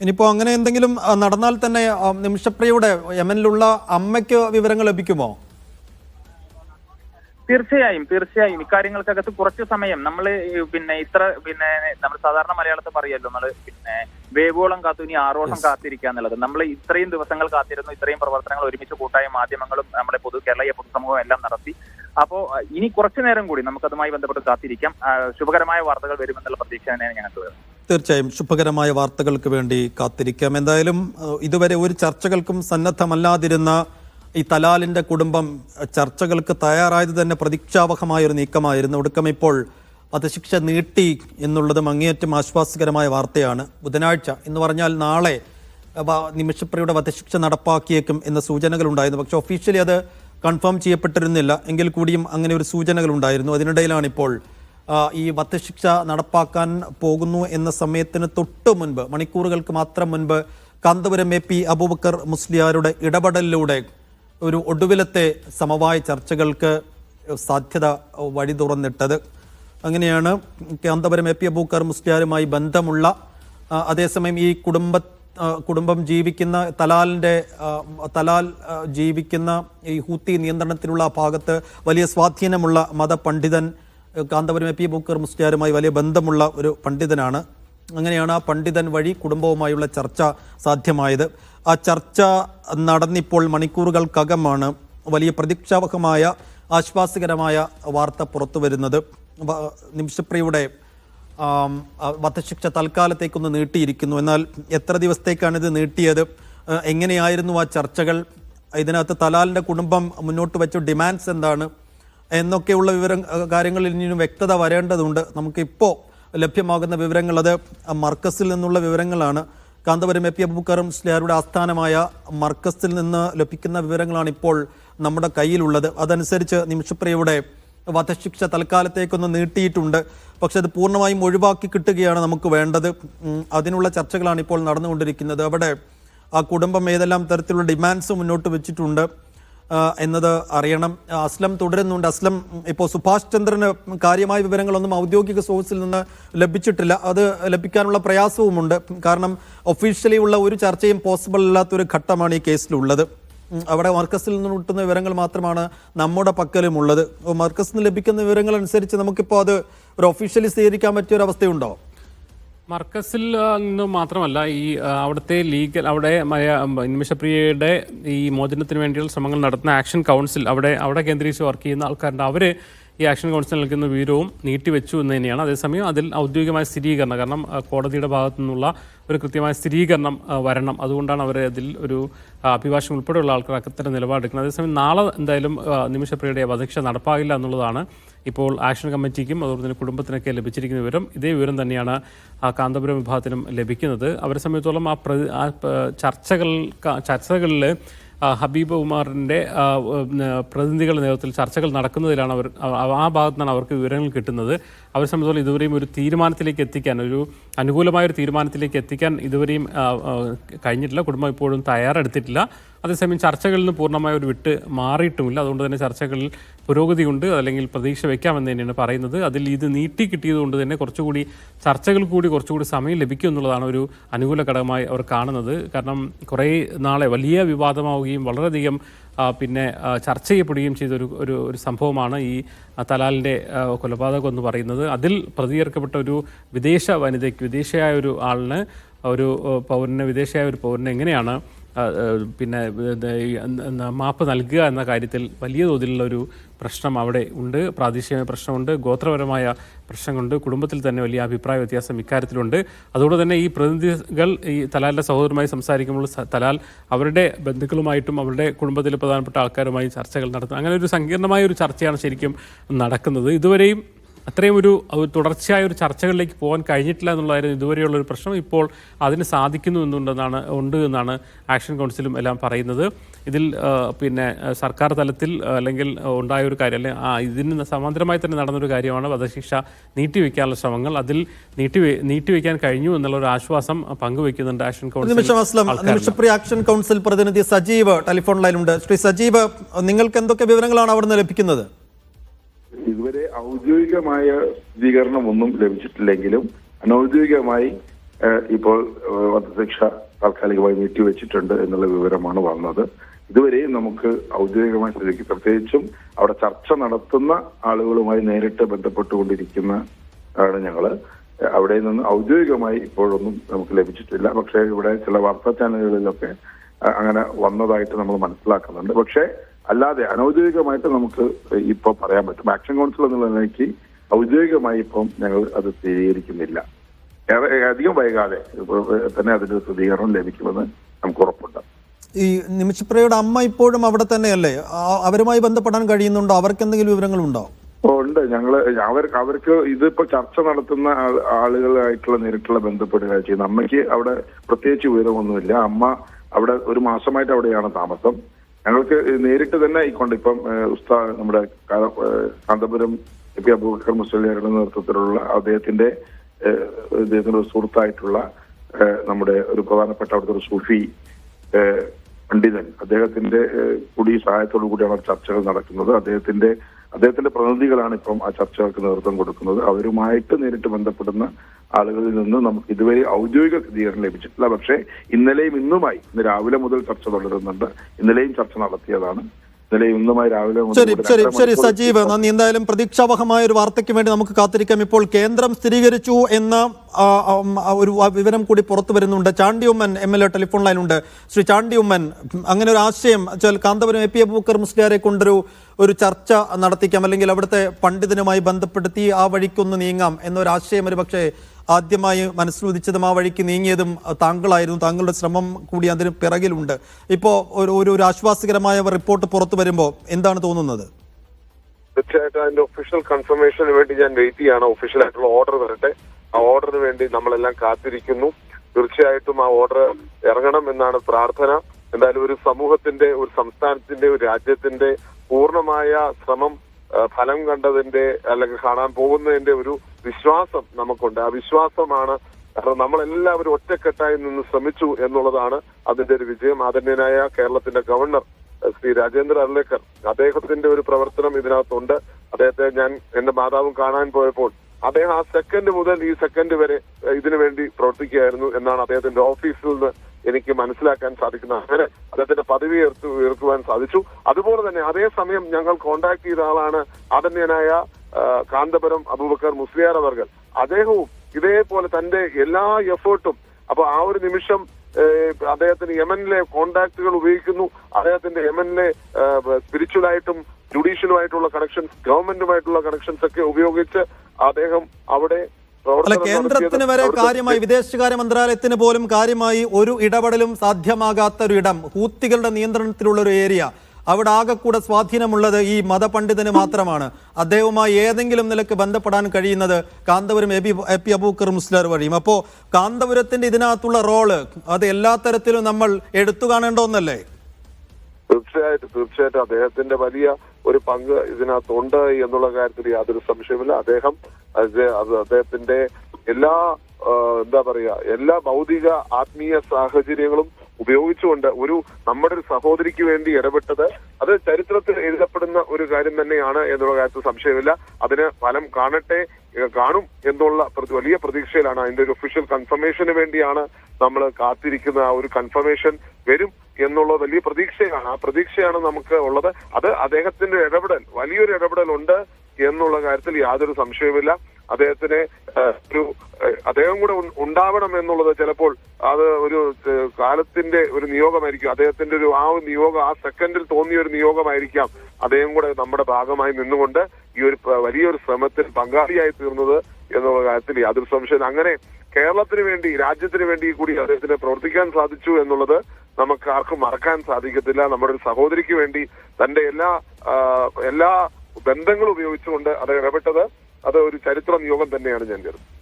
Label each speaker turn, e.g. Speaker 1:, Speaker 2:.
Speaker 1: ഇനിയിപ്പോൾ അങ്ങനെ എന്തെങ്കിലും നടന്നാൽ തന്നെ നിമിഷപ്രിയയുടെ യമനിലുള്ള അമ്മയ്ക്ക് വിവരങ്ങൾ ലഭിക്കുമോ?
Speaker 2: തീർച്ചയായും തീർച്ചയായും. ഇക്കാര്യങ്ങൾക്കകത്ത് കുറച്ച് സമയം. നമ്മൾ പിന്നെ ഇത്ര പിന്നെ നമ്മൾ സാധാരണ മലയാളത്തിൽ പറയല്ലോ നമ്മൾ പിന്നെ വേവോളം കാത്തു ഇനി ആറോളം കാത്തിരിക്കുക എന്നുള്ളത്. നമ്മൾ ഇത്രയും ദിവസങ്ങൾ കാത്തിരുന്നു ഇത്രയും പ്രവർത്തനങ്ങൾ ഒരുമിച്ച് കൂട്ടായ മാധ്യമങ്ങളും നമ്മുടെ പൊതു കേരളീയ പൊതുസമൂഹം എല്ലാം നടത്തി. അപ്പോ ഇനി കുറച്ചു നേരം കൂടി നമുക്കതുമായി ബന്ധപ്പെട്ട് കാത്തിരിക്കാം. ശുഭകരമായ വാർത്തകൾ വരുമെന്നുള്ള പ്രതീക്ഷ തന്നെയാണ് ഞങ്ങൾക്ക് വരുന്നത്
Speaker 1: തീർച്ചയായും ശുഭകരമായ വാർത്തകൾക്ക് വേണ്ടി കാത്തിരിക്കാം. എന്തായാലും ഇതുവരെ ഒരു ചർച്ചകൾക്കും സന്നദ്ധമല്ലാതിരുന്ന ഈ തലാലിന്റെ കുടുംബം ചർച്ചകൾക്ക് തയ്യാറായത് തന്നെ പ്രതീക്ഷാവഹമായ ഒരു നീക്കമായിരുന്നു. ഒടുക്കം ഇപ്പോൾ വധശിക്ഷ നീട്ടി എന്നുള്ളതും അങ്ങേയറ്റം ആശ്വാസകരമായ വാർത്തയാണ്. ബുധനാഴ്ച എന്ന് പറഞ്ഞാൽ നാളെ നിമിഷപ്രിയുടെ വധശിക്ഷ നടപ്പാക്കിയേക്കും എന്ന സൂചനകൾ ഉണ്ടായിരുന്നു പക്ഷെ ഒഫീഷ്യലി അത് കൺഫേം ചെയ്യപ്പെട്ടിരുന്നില്ല. എങ്കിൽ കൂടിയും അങ്ങനെ ഒരു സൂചനകൾ ഉണ്ടായിരുന്നു അതിനിടയിലാണ് ഇപ്പോൾ ഈ വധശിക്ഷ നടപ്പാക്കാൻ പോകുന്നു എന്ന സമയത്തിന് തൊട്ട് മുൻപ് മണിക്കൂറുകൾക്ക് മാത്രം മുൻപ് കാന്തപുരം എ പി അബൂബക്കർ മുസ്ലിയാരുടെ ഇടപെടലിലൂടെ ഒരു ഒടുവിലത്തെ സമവായ ചർച്ചകൾക്ക് സാധ്യത വഴി തുറന്നിട്ടത്. അങ്ങനെയാണ് കാന്തപുരം എ പി അബൂബക്കർ മുസ്ലിയാരുമായി ബന്ധമുള്ള അതേസമയം ഈ കുടുംബ കുടുംബം ജീവിക്കുന്ന തലാലിന്റെ തലാൽ ജീവിക്കുന്ന ഈ ഹൂത്തി നിയന്ത്രണത്തിലുള്ള ഭാഗത്ത് വലിയ സ്വാധീനമുള്ള മതപണ്ഡിതൻ കാന്തപുരം എ പി ബുക്കർ മുസ്ലിയാരുമായി വലിയ ബന്ധമുള്ള ഒരു പണ്ഡിതനാണ്. അങ്ങനെയാണ് ആ പണ്ഡിതൻ വഴി കുടുംബവുമായുള്ള ചർച്ച സാധ്യമായത്. ആ ചർച്ച നടന്നിപ്പോൾ മണിക്കൂറുകൾക്കകമാണ് വലിയ പ്രതീക്ഷാവഹമായ ആശ്വാസകരമായ വാർത്ത പുറത്തു വരുന്നത്. നിമിഷപ്രിയുടെ വധശിക്ഷ തൽക്കാലത്തേക്കൊന്ന് നീട്ടിയിരിക്കുന്നു. എന്നാൽ എത്ര ദിവസത്തേക്കാണിത് നീട്ടിയത്? എങ്ങനെയായിരുന്നു ആ ചർച്ചകൾ? ഇതിനകത്ത് തലാലിന്റെ കുടുംബം മുന്നോട്ട് വെച്ച ഡിമാൻഡ്സ് എന്താണ്? എന്നൊക്കെയുള്ള വിവരം കാര്യങ്ങളിൽ ഇനിയും വ്യക്തത വരേണ്ടതുണ്ട്. നമുക്കിപ്പോൾ ലഭ്യമാകുന്ന വിവരങ്ങൾ അത് മർക്കസിൽ നിന്നുള്ള വിവരങ്ങളാണ്. കാന്തപുരം എ പി അബൂക്കറും മുസ്ലിയാരുടെ ആസ്ഥാനമായ മർക്കസിൽ നിന്ന് ലഭിക്കുന്ന വിവരങ്ങളാണ് ഇപ്പോൾ നമ്മുടെ കയ്യിലുള്ളത്. അതനുസരിച്ച് നിമിഷപ്രിയയുടെ വധശിക്ഷ തൽക്കാലത്തേക്കൊന്ന് നീട്ടിയിട്ടുണ്ട്. പക്ഷെ അത് പൂർണമായും ഒഴിവാക്കി കിട്ടുകയാണ് നമുക്ക് വേണ്ടത്. അതിനുള്ള ചർച്ചകളാണ് ഇപ്പോൾ നടന്നുകൊണ്ടിരിക്കുന്നത്. അവിടെ ആ കുടുംബം ഏതെല്ലാം തരത്തിലുള്ള ഡിമാൻഡ്സ് മുന്നോട്ട് വെച്ചിട്ടുണ്ട്. എന്നത് അറിയണം. അസ്ലം തുടരുന്നുണ്ട്. അസ്ലം ഇപ്പോൾ സുഭാഷ് ചന്ദ്രന് കാര്യമായ വിവരങ്ങളൊന്നും ഔദ്യോഗിക സോഴ്സിൽ നിന്ന് ലഭിച്ചിട്ടില്ല. അത് ലഭിക്കാനുള്ള പ്രയാസവുമുണ്ട്. കാരണം ഒഫീഷ്യലി ഉള്ള ഒരു ചർച്ചയും പോസിബിൾ അല്ലാത്തൊരു ഘട്ടമാണ് ഈ കേസിലുള്ളത്. അവിടെ മർക്കസിൽ നിന്ന് കിട്ടുന്ന വിവരങ്ങൾ മാത്രമാണ് നമ്മുടെ പക്കലുമുള്ളത്. മർക്കസിൽ നിന്ന് ലഭിക്കുന്ന വിവരങ്ങൾ അനുസരിച്ച് നമുക്കിപ്പോൾ അത് ഒരു ഒഫീഷ്യലി സ്വീകരിക്കാൻ പറ്റിയ ഒരു അവസ്ഥയുണ്ടോ?
Speaker 3: മർക്കസിൽ നിന്ന് മാത്രമല്ല ഈ അവിടുത്തെ ലീഗൽ അവിടെ നിമിഷപ്രിയയുടെ ഈ മോചനത്തിന് വേണ്ടിയുള്ള ശ്രമങ്ങൾ നടത്തുന്ന ആക്ഷൻ കൗൺസിൽ അവിടെ അവിടെ കേന്ദ്രീകരിച്ച് വർക്ക് ചെയ്യുന്ന ആൾക്കാരുണ്ട്. അവർ ഈ ആക്ഷൻ കൗൺസിൽ നൽകുന്ന വിവരവും നീട്ടിവെച്ചു എന്ന് തന്നെയാണ്. അതേസമയം അതിൽ ഔദ്യോഗികമായ സ്ഥിരീകരണം കാരണം കോടതിയുടെ ഭാഗത്തു നിന്നുള്ള ഒരു കൃത്യമായ സ്ഥിരീകരണം വരണം. അതുകൊണ്ടാണ് അവർ അതിൽ ഒരു അഭിഭാഷകൻ ഉൾപ്പെടെയുള്ള ആൾക്കാർ അത്തരം നിലപാടെടുക്കുന്നത്. അതേസമയം നാളെ എന്തായാലും നിമിഷപ്രിയയുടെ വധശിക്ഷ നടപ്പാകില്ല എന്നുള്ളതാണ് ഇപ്പോൾ ആക്ഷൻ കമ്മിറ്റിക്കും അതുപോലെ തന്നെ കുടുംബത്തിനൊക്കെ ലഭിച്ചിരിക്കുന്ന വിവരം. ഇതേ വിവരം തന്നെയാണ് ആ കാന്തപുരം വിഭാഗത്തിനും ലഭിക്കുന്നത്. അവരെ സംബന്ധിച്ചോളം ആ ചർച്ചകൾ ചർച്ചകളിൽ ഹബീബ് ഉമാറിന്റെ പ്രതിനിധികളുടെ നേതൃത്വത്തിൽ ചർച്ചകൾ നടക്കുന്നതിലാണ് അവർ ആ- ഭാഗത്തു നിന്നാണ് അവർക്ക് വിവരങ്ങൾ കിട്ടുന്നത്. അവർ സംബന്ധിച്ചോളം ഇതുവരെയും ഒരു തീരുമാനത്തിലേക്ക് എത്തിക്കാൻ ഒരു അനുകൂലമായ ഒരു തീരുമാനത്തിലേക്ക് എത്തിക്കാൻ ഇതുവരെയും കഴിഞ്ഞിട്ടില്ല. കുടുംബം ഇപ്പോഴും തയ്യാറെടുത്തിട്ടില്ല. അതേസമയം ചർച്ചകളിൽ നിന്ന് പൂർണമായ ഒരു വിട്ട് മാറിയിട്ടുമില്ല. അതുകൊണ്ട് തന്നെ ചർച്ചകളിൽ പുരോഗതിയുണ്ട് അല്ലെങ്കിൽ പ്രതീക്ഷ വെക്കാമെന്ന് തന്നെയാണ് പറയുന്നത്. അതിൽ ഇത് നീട്ടി കിട്ടിയതുകൊണ്ട് തന്നെ കുറച്ചുകൂടി ചർച്ചകൾ കൂടി കുറച്ചുകൂടി സമയം ലഭിക്കും എന്നുള്ളതാണ് ഒരു അനുകൂല ഘടകമായി അവർ കാണുന്നത്. കാരണം കുറേ നാളെ വലിയ വിവാദമാവുകയും വളരെയധികം പിന്നെ ചർച്ച ചെയ്യപ്പെടുകയും ചെയ്ത ഒരു ഒരു ഒരു സംഭവമാണ് ഈ തലാലിന്റെ കൊലപാതകം എന്ന് പറയുന്നത്. അതിൽ പ്രതികർക്കപ്പെട്ട ഒരു വിദേശ വനിതയ്ക്ക് വിദേശയായ ഒരു ആളിന് ഒരു പൗരന് വിദേശയായ ഒരു പൗരന് എങ്ങനെയാണ് പിന്നെ മാപ്പ് നൽകുക എന്ന കാര്യത്തിൽ വലിയ തോതിലുള്ള ഒരു പ്രശ്നം അവിടെ ഉണ്ട്. പ്രാദേശികമായ പ്രശ്നമുണ്ട്. ഗോത്രപരമായ പ്രശ്നങ്ങളുണ്ട്. കുടുംബത്തിൽ തന്നെ വലിയ അഭിപ്രായ വ്യത്യാസം ഇക്കാര്യത്തിലുണ്ട്. അതുകൊണ്ട് തന്നെ ഈ പ്രതിനിധികൾ ഈ തലാലിന്റെ സഹോദരമായി സംസാരിക്കുമ്പോൾ തലാൽ അവരുടെ ബന്ധുക്കളുമായിട്ടും അവരുടെ കുടുംബത്തിലെ പ്രധാനപ്പെട്ട ആൾക്കാരുമായി ചർച്ചകൾ നടത്തുന്നു അങ്ങനെ ഒരു സങ്കീർണമായ ഒരു ചർച്ചയാണ് ശരിക്കും നടക്കുന്നത്. ഇതുവരെയും അത്രയും ഒരു തുടർച്ചയായ ഒരു ചർച്ചകളിലേക്ക് പോകാൻ കഴിഞ്ഞിട്ടില്ല എന്നുള്ളതായിരുന്നു ഇതുവരെയുള്ള ഒരു പ്രശ്നം. ഇപ്പോൾ അതിന് സാധിക്കുന്നു എന്നുണ്ടെന്നാണ് ഉണ്ട് എന്നാണ് ആക്ഷൻ കൗൺസിലും എല്ലാം പറയുന്നത്. ഇതിൽ പിന്നെ സർക്കാർ തലത്തിൽ അല്ലെങ്കിൽ ഉണ്ടായ ഒരു കാര്യം അല്ലെങ്കിൽ ആ, ഇതിന് സമാന്തരമായി തന്നെ നടന്നൊരു കാര്യമാണ് വധശിക്ഷ നീട്ടിവെക്കാനുള്ള ശ്രമങ്ങൾ. അതിൽ നീട്ടി നീട്ടിവെക്കാൻ കഴിഞ്ഞു എന്നുള്ള ഒരു ആശ്വാസം പങ്കുവെക്കുന്നുണ്ട് ആക്ഷൻ കൗൺസിൽ
Speaker 1: ആക്ഷൻ കൗൺസിൽ പ്രതിനിധി സജീവ് ടെലിഫോൺ ലൈനുണ്ട് ശ്രീ സജീവ് നിങ്ങൾക്ക് എന്തൊക്കെ വിവരങ്ങളാണ് അവിടുന്ന് ലഭിക്കുന്നത്?
Speaker 4: ഇതുവരെ ഔദ്യോഗികമായ സ്വീകരണമൊന്നും ലഭിച്ചിട്ടില്ലെങ്കിലും അനൌദ്യോഗികമായി ഇപ്പോൾ വധശിക്ഷ താൽക്കാലികമായി നീട്ടിവെച്ചിട്ടുണ്ട് എന്നുള്ള വിവരമാണ് വന്നത്. ഇതുവരെയും നമുക്ക് ഔദ്യോഗികമായി സ്ഥിതിക്ക് പ്രത്യേകിച്ചും അവിടെ ചർച്ച നടത്തുന്ന ആളുകളുമായി നേരിട്ട് ബന്ധപ്പെട്ടുകൊണ്ടിരിക്കുന്ന ആണ് ഞങ്ങൾ. അവിടെ നിന്ന് ഔദ്യോഗികമായി ഇപ്പോഴൊന്നും നമുക്ക് ലഭിച്ചിട്ടില്ല. പക്ഷേ ഇവിടെ ചില വാർത്താ ചാനലുകളിലൊക്കെ അങ്ങനെ വന്നതായിട്ട് നമ്മൾ മനസ്സിലാക്കുന്നുണ്ട്. പക്ഷേ അല്ലാതെ അനൗദ്യോഗികമായിട്ട് നമുക്ക് ഇപ്പൊ പറയാൻ പറ്റും. ആക്ഷൻ കൗൺസിൽ എന്നുള്ള നിലയ്ക്ക് ഔദ്യോഗികമായി ഇപ്പം ഞങ്ങൾ അത് സ്ഥിരീകരിക്കുന്നില്ല. ഏറെ അധികം വൈകാതെ തന്നെ അതിന്റെ സ്ഥിരീകരണം ലഭിക്കുമെന്ന് നമുക്ക് ഉറപ്പുണ്ട്.
Speaker 1: ഈ നിമിഷപ്രിയയുടെ അമ്മ ഇപ്പോഴും അവിടെ തന്നെയല്ലേ? അവരുമായി ബന്ധപ്പെടാൻ കഴിയുന്നുണ്ടോ? അവർക്ക് എന്തെങ്കിലും വിവരങ്ങളുണ്ടോ?
Speaker 4: ഉണ്ട്. ഞങ്ങൾ അവർക്ക് അവർക്ക് ഇതിപ്പോ ചർച്ച നടത്തുന്ന ആളുകളായിട്ടുള്ള നേരിട്ടുള്ള ബന്ധപ്പെടുക ചെയ്യുന്നത് അമ്മയ്ക്ക് അവിടെ പ്രത്യേകിച്ച് വിവരമൊന്നുമില്ല. അമ്മ അവിടെ ഒരു മാസമായിട്ട് അവിടെയാണ് താമസം. ഞങ്ങൾക്ക് നേരിട്ട് തന്നെ ഈ ഇപ്പം ഉസ്താ നമ്മുടെ കാന്തപുരം എ പി അബൂബക്കർ മുസ്ലിയാരുടെ നേതൃത്വത്തിലുള്ള അദ്ദേഹത്തിന്റെ അദ്ദേഹത്തിന്റെ ഒരു സുഹൃത്തായിട്ടുള്ള നമ്മുടെ ഒരു പ്രധാനപ്പെട്ട അവിടുത്തെ ഒരു സൂഫി പണ്ഡിതൻ. അദ്ദേഹത്തിന്റെ കൂടി സഹായത്തോടു കൂടിയാണ് ചർച്ചകൾ നടക്കുന്നത്. അദ്ദേഹത്തിന്റെ അദ്ദേഹത്തിന്റെ പ്രതിനിധികളാണ് ഇപ്പം ആ ചർച്ചകൾക്ക് നേതൃത്വം കൊടുക്കുന്നത്. അവരുമായിട്ട് നേരിട്ട് ബന്ധപ്പെടുന്ന ആളുകളിൽ നിന്ന് നമുക്ക് ഇതുവരെ ഔദ്യോഗിക സ്ഥിരീകരണം ലഭിച്ചിട്ടില്ല. പക്ഷേ ഇന്നലെയും ഇന്നുമായി ഇന്ന് രാവിലെ മുതൽ ചർച്ച തുടരുന്നുണ്ട്. ഇന്നലെയും ചർച്ച നടത്തിയതാണ്.
Speaker 1: ശരി ശരി ശരി സജീവ്. നന്ദി. എന്തായാലും പ്രതീക്ഷാവഹമായ ഒരു വാർത്തയ്ക്ക് വേണ്ടി നമുക്ക് കാത്തിരിക്കാം. ഇപ്പോൾ കേന്ദ്രം സ്ഥിരീകരിച്ചു എന്ന ഒരു വിവരം കൂടി പുറത്തു വരുന്നുണ്ട്. Chandy Oommen M L A telephone ലൈനുണ്ട് Shri Chandy Oommen അങ്ങനെ ഒരു ആശയം കാന്തപുരം എ പി അബൂക്കർ മുസ്ലിയാരെ കൊണ്ടൊരു ഒരു ചർച്ച നടത്തിക്കാം അല്ലെങ്കിൽ അവിടുത്തെ പണ്ഡിതനുമായി ബന്ധപ്പെടുത്തി ആ വഴിക്കൊന്ന് നീങ്ങാം എന്നൊരാശയം ഒരു പക്ഷേ ആദ്യമായി മനസ്സിലുദിച്ചതും ആ വഴിക്ക് നീങ്ങിയതും താങ്കളായിരുന്നു. താങ്കളുടെ ശ്രമം കൂടി അതിന് പിറകിലുണ്ട്. ഇപ്പോൾ ഒരു ഒരു ഒരു ആശ്വാസകരമായ റിപ്പോർട്ട് പുറത്തു വരുമ്പോൾ എന്താണ് തോന്നുന്നത്?
Speaker 5: തീർച്ചയായിട്ടും അതിന്റെ ഒഫീഷ്യൽ കൺഫർമേഷന് വേണ്ടി ഞാൻ വെയിറ്റ് ചെയ്യാണ്. ഒഫീഷ്യൽ ആയിട്ടുള്ള ഓർഡർ വരട്ടെ. ആ ഓർഡറിന് വേണ്ടി നമ്മളെല്ലാം കാത്തിരിക്കുന്നു. തീർച്ചയായിട്ടും ആ ഓർഡർ ഇറങ്ങണം എന്നാണ് പ്രാർത്ഥന. എന്തായാലും ഒരു സമൂഹത്തിന്റെ ഒരു സംസ്ഥാനത്തിന്റെ ഒരു രാജ്യത്തിന്റെ പൂർണമായ ശ്രമം ഫലം കണ്ടതിന്റെ അല്ലെങ്കിൽ കാണാൻ പോകുന്നതിന്റെ ഒരു വിശ്വാസം നമുക്കുണ്ട്. ആ വിശ്വാസമാണ് കാരണം നമ്മളെല്ലാവരും ഒറ്റക്കെട്ടായി നിന്ന് ശ്രമിച്ചു എന്നുള്ളതാണ് അതിന്റെ ഒരു വിജയം. ആദരണീയനായ കേരളത്തിന്റെ ഗവർണർ ശ്രീ രാജേന്ദ്ര അർലേക്കർ അദ്ദേഹത്തിന്റെ ഒരു പ്രവർത്തനം ഇതിനകത്തുണ്ട്. അദ്ദേഹത്തെ ഞാൻ എന്റെ മാതാവും കാണാൻ പോയപ്പോൾ അദ്ദേഹം ആ സെക്കൻഡ് മുതൽ ഈ സെക്കൻഡ് വരെ ഇതിനു വേണ്ടി പ്രവർത്തിക്കുകയായിരുന്നു എന്നാണ് അദ്ദേഹത്തിന്റെ ഓഫീസിൽ നിന്ന് എനിക്ക് മനസ്സിലാക്കാൻ സാധിക്കുന്നു അങ്ങനെ അദ്ദേഹത്തിന്റെ പദവി ഉയർത്തു ഉയർത്തുവാൻ സാധിച്ചു. അതുപോലെ തന്നെ അതേസമയം ഞങ്ങൾ കോണ്ടാക്ട് ചെയ്ത ആളാണ് ആദരണീയനായ കാന്തപുരം അബൂബക്കർ മുസ്ലിയാർ അവർകൾ അദ്ദേഹവും ഇതേപോലെ തന്റെ എല്ലാ എഫേർട്ടും അപ്പൊ ആ ഒരു നിമിഷം അദ്ദേഹത്തിന് യമനിലെ കോണ്ടാക്ടുകൾ ഉപയോഗിക്കുന്നു. അദ്ദേഹത്തിന്റെ യമനിലെ സ്പിരിച്വലായിട്ടും ജുഡീഷ്യലുമായിട്ടുള്ള കണക്ഷൻസ് ഗവൺമെന്റുമായിട്ടുള്ള കണക്ഷൻസ് ഒക്കെ ഉപയോഗിച്ച് അദ്ദേഹം അവിടെ
Speaker 1: അല്ല കേന്ദ്രത്തിന് വരെ കാര്യമായി വിദേശകാര്യ മന്ത്രാലയത്തിന് പോലും കാര്യമായി ഒരു ഇടപെടലും സാധ്യമാകാത്ത ഒരു ഇടം ഹൂത്തികളുടെ നിയന്ത്രണത്തിലുള്ള ഒരു ഏരിയ. അവിടെ ആകെ കൂടെ സ്വാധീനമുള്ളത് ഈ മതപണ്ഡിതന് മാത്രമാണ്. അദ്ദേഹവുമായി ഏതെങ്കിലും നിലയ്ക്ക് ബന്ധപ്പെടാൻ കഴിയുന്നത് Kanthapuram A P A P Abookkar Musliyar വഴിയും. അപ്പോൾ കാന്തപുരത്തിന്റെ ഇതിനകത്തുള്ള റോൾ അത് എല്ലാ തരത്തിലും നമ്മൾ എടുത്തു കാണേണ്ടോന്നല്ലേ
Speaker 5: തീർച്ചയായിട്ടും തീർച്ചയായിട്ടും. അദ്ദേഹത്തിന്റെ വലിയ ഒരു പങ്ക് ഇതിനകത്തുണ്ട് എന്നുള്ള കാര്യത്തിൽ യാതൊരു സംശയമില്ല അദ്ദേഹം അത് അദ്ദേഹത്തിന്റെ എല്ലാ എന്താ പറയുക എല്ലാ ഭൗതിക ആത്മീയ സാഹചര്യങ്ങളും ഉപയോഗിച്ചുകൊണ്ട് ഒരു നമ്മുടെ ഒരു സഹോദരിക്ക് വേണ്ടി ഇടപെട്ടത് അത് ചരിത്രത്തിൽ എഴുതപ്പെടുന്ന ഒരു കാര്യം തന്നെയാണ് എന്നുള്ള കാര്യത്തിൽ സംശയമില്ല. അതിന് ഫലം കാണട്ടെ കാണും എന്നുള്ള വലിയ പ്രതീക്ഷയിലാണ് അതിന്റെ ഒരു ഒഫീഷ്യൽ കൺഫർമേഷന് വേണ്ടിയാണ് നമ്മൾ കാത്തിരിക്കുന്ന ആ ഒരു കൺഫർമേഷൻ വരും എന്നുള്ള വലിയ പ്രതീക്ഷയാണ്. ആ പ്രതീക്ഷയാണ് നമുക്ക് ഉള്ളത്. അത് അദ്ദേഹത്തിന്റെ ഇടപെടൽ വലിയൊരു ഇടപെടൽ ഉണ്ട് എന്നുള്ള കാര്യത്തിൽ യാതൊരു സംശയവുമില്ല. അദ്ദേഹത്തിന് ഒരു അദ്ദേഹം കൂടെ ഉണ്ടാവണം എന്നുള്ളത് ചിലപ്പോൾ അത് ഒരു കാലത്തിന്റെ ഒരു നിയോഗമായിരിക്കും. അദ്ദേഹത്തിന്റെ ഒരു ആ ഒരു നിയോഗം ആ സെക്കൻഡിൽ തോന്നിയ ഒരു നിയോഗമായിരിക്കാം അദ്ദേഹം കൂടെ നമ്മുടെ ഭാഗമായി നിന്നുകൊണ്ട് ഈ ഒരു വലിയൊരു ശ്രമത്തിൽ പങ്കാളിയായി തീർന്നത് എന്നുള്ള കാര്യത്തിൽ യാതൊരു സംശയം അങ്ങനെ കേരളത്തിന് വേണ്ടി രാജ്യത്തിന് വേണ്ടി കൂടി അദ്ദേഹത്തിന് പ്രവർത്തിക്കാൻ സാധിച്ചു എന്നുള്ളത് നമുക്ക് ആർക്കും മറക്കാൻ സാധിക്കത്തില്ല. നമ്മുടെ ഒരു സഹോദരിക്ക് വേണ്ടി തന്റെ എല്ലാ എല്ലാ ബന്ധങ്ങളും ഉപയോഗിച്ചുകൊണ്ട് അത് ഇടപെട്ടത് അത് ഒരു ചരിത്ര നിയോഗം തന്നെയാണ് ഞാൻ കരുതുന്നത്.